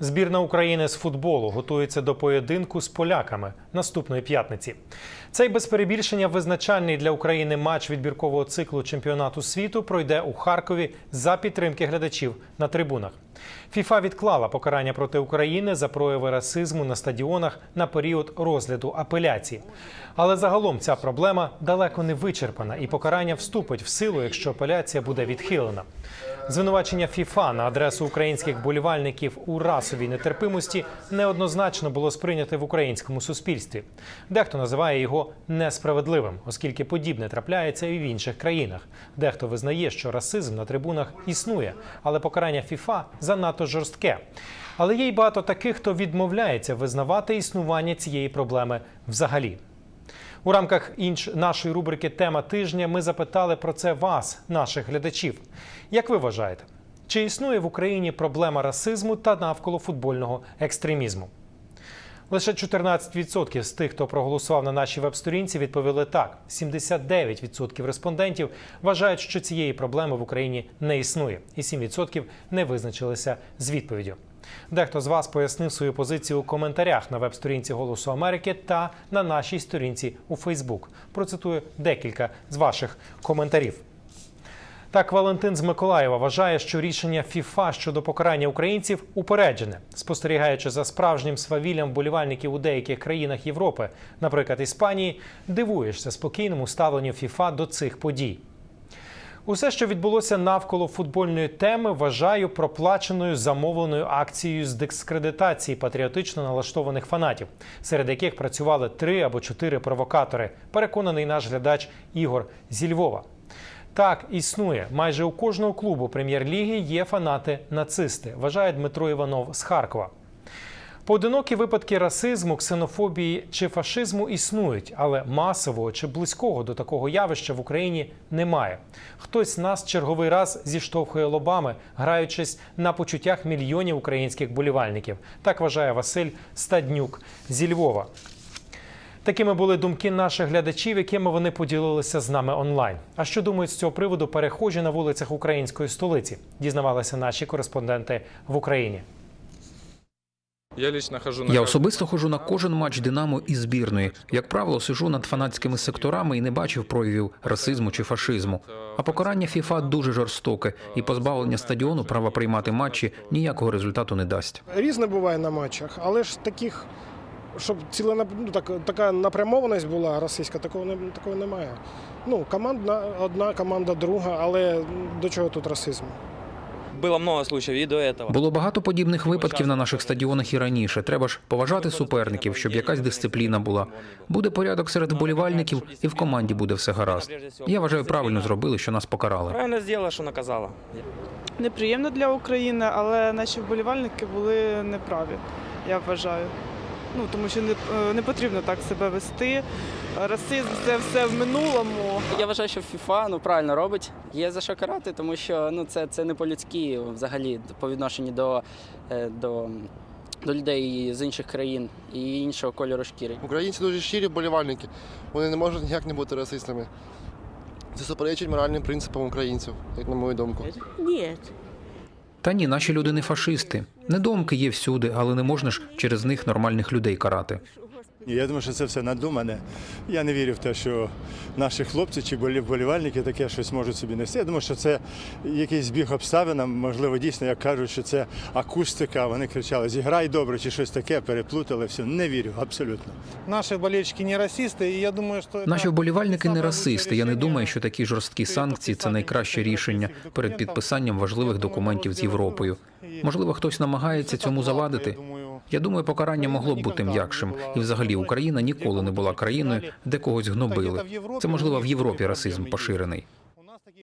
Збірна України з футболу готується до поєдинку з поляками наступної п'ятниці. Цей без перебільшення визначальний для України матч відбіркового циклу чемпіонату світу пройде у Харкові за підтримки глядачів на трибунах. ФІФА відклала покарання проти України за прояви расизму на стадіонах на період розгляду апеляції. Але загалом ця проблема далеко не вичерпана, і покарання вступить в силу, якщо апеляція буде відхилена. Звинувачення ФІФА на адресу українських болівальників у расовій нетерпимості неоднозначно було сприйняте в українському суспільстві. Дехто називає його несправедливим, оскільки подібне трапляється і в інших країнах. Дехто визнає, що расизм на трибунах існує, але покарання ФІФА занадто жорстке. Але є й багато таких, хто відмовляється визнавати існування цієї проблеми взагалі. У рамках інш нашої рубрики Тема тижня ми запитали про це вас, наших глядачів. Як ви вважаєте, чи існує в Україні проблема расизму та навколо футбольного екстремізму? Лише 14% з тих, хто проголосував на нашій веб-сторінці, відповіли так. 79% респондентів вважають, що цієї проблеми в Україні не існує, і 7% не визначилися з відповіддю. Дехто з вас пояснив свою позицію у коментарях на веб-сторінці Голосу Америки та на нашій сторінці у Фейсбук. Процитую декілька з ваших коментарів. Так, Валентин з Миколаєва вважає, що рішення ФІФА щодо покарання українців упереджене, спостерігаючи за справжнім свавіллям вболівальників у деяких країнах Європи, наприклад, Іспанії, дивуєшся спокійному ставленню ФІФА до цих подій. Усе, що відбулося навколо футбольної теми, вважаю проплаченою замовленою акцією з дискредитації патріотично налаштованих фанатів, серед яких працювали три або чотири провокатори. Переконаний наш глядач Ігор зі Львова. Так, існує. Майже у кожного клубу прем'єр-ліги є фанати-нацисти, вважає Дмитро Іванов з Харкова. Поодинокі випадки расизму, ксенофобії чи фашизму існують, але масового чи близького до такого явища в Україні немає. Хтось нас черговий раз зіштовхує лобами, граючись на почуттях мільйонів українських болівальників. Так вважає Василь Стаднюк зі Львова. Такими були думки наших глядачів, якими вони поділилися з нами онлайн. А що думають з цього приводу перехожі на вулицях української столиці? Дізнавалися наші кореспонденти в Україні. Я хожу особисто ходжу на кожен матч Динамо і збірної. Як правило, сижу над фанатськими секторами і не бачив проявів расизму чи фашизму. А покарання ФІФА дуже жорстоке, і позбавлення стадіону права приймати матчі ніякого результату не дасть. Різне буває на матчах, але ж таких, щоб ціла ну, так, така напрямованість була російська, такого не такого немає. Ну, команда одна, команда друга, але до чого тут расизм? Было много случаев и до этого. Було багато подібних випадків на наших стадіонах і раніше. Треба ж поважати суперників, щоб якась дисципліна була. Буде порядок серед вболівальників, і в команді буде все гаразд. Я вважаю, правильно зробили, що нас покарали. Правильно сделала, что наказала. неприємно для України, але наші вболівальники були неправі, я вважаю. Ну, тому що не, е, не потрібно так себе вести. Расизм це все в минулому. Я вважаю, що FIFA ну правильно робить. Є за що карати, тому що ну це, це не по-людськи взагалі по відношенню до, е, до, до людей з інших країн і іншого кольору шкіри. Українці дуже щирі вболівальники. Вони не можуть ніяк не бути расистами. Це суперечить моральним принципам українців, як на мою думку. Нет. Та ні, наші люди не фашисти. Недомки є всюди, але не можна ж через них нормальних людей карати. Ні, Я думаю, що це все надумане. Я не вірю в те, що наші хлопці чи болі- вболівальники таке щось можуть собі нести. Я думаю, що це якийсь збіг обставин, можливо, дійсно, як кажуть, що це акустика. Вони кричали Зіграй добре чи щось таке, переплутали все. Не вірю, абсолютно. Наші болельщики не расисти, і я думаю, що Наші вболівальники не расисти. Я не думаю, що такі жорсткі санкції це найкраще рішення перед підписанням важливих документів з Європою. Можливо, хтось намагається цьому завадити. Я думаю, покарання могло б бути м'якшим. І взагалі Україна ніколи не була країною, де когось гнобили. Це можливо в Європі расизм поширений.